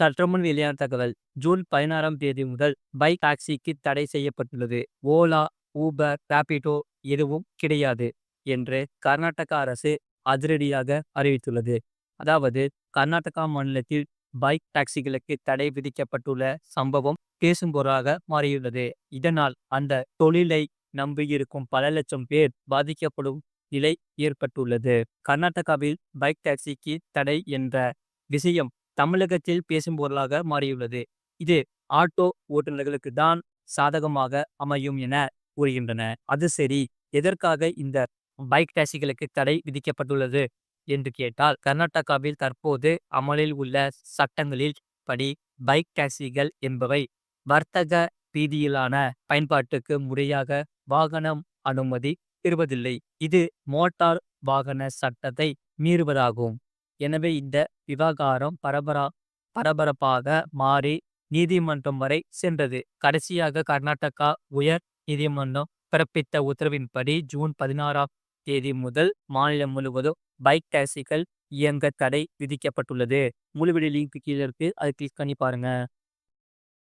சற்றுமுன் வெளியான தகவல் ஜூன் பதினாறாம் தேதி முதல் பைக் டாக்ஸிக்கு தடை செய்யப்பட்டுள்ளது. ஓலா ஊபர் ராபிடோ எதுவும் கிடையாது என்று கர்நாடக அரசு அதிரடியாக அறிவித்துள்ளது. அதாவது கர்நாடகா மாநிலத்தில் பைக் டாக்ஸிகளுக்கு தடை விதிக்கப்பட்டுள்ள சம்பவம் பேசும் பொருளாக மாறியுள்ளது. இதனால் அந்த தொழிலை நம்பியிருக்கும் பல லட்சம் பேர் பாதிக்கப்படும் நிலை ஏற்பட்டுள்ளது. கர்நாடகாவில் பைக் டாக்ஸிக்கு தடை என்ற விஷயம் தமிழகத்தில் பேசும் பொருளாக மாறியுள்ளது. இது ஆட்டோ ஓட்டுநர்களுக்கு தான் சாதகமாக அமையும் என கூறுகின்றன. அது சரி எதற்காக இந்த பைக் டாக்ஸிகளுக்கு தடை விதிக்கப்பட்டுள்ளது என்று கேட்டால் கர்நாடகாவில் தற்போது அமலில் உள்ள சட்டங்களில் படி பைக் டாக்ஸிகள் என்பவை வர்த்தக ரீதியிலான பயன்பாட்டுக்கு முறையாக வாகனம் அனுமதி பெறுவதில்லை. இது மோட்டார் வாகன சட்டத்தை மீறுவதாகும். எனவே இந்த விவகாரம் பரபரா பரபரப்பாக மாறி நீதிமன்றம் வரை சென்றது. கடைசியாக கர்நாடகா உயர் நீதிமன்றம் பிறப்பித்த உத்தரவின்படி ஜூன் பதினாறாம் தேதி முதல் மாநிலம் முழுவதும் பைக் டாக்ஸிகள் இயங்க தடை விதிக்கப்பட்டுள்ளது. முழு வீடியோ லிங்க் கீழே இருக்கு. அது கிளிக் பண்ணி பாருங்க.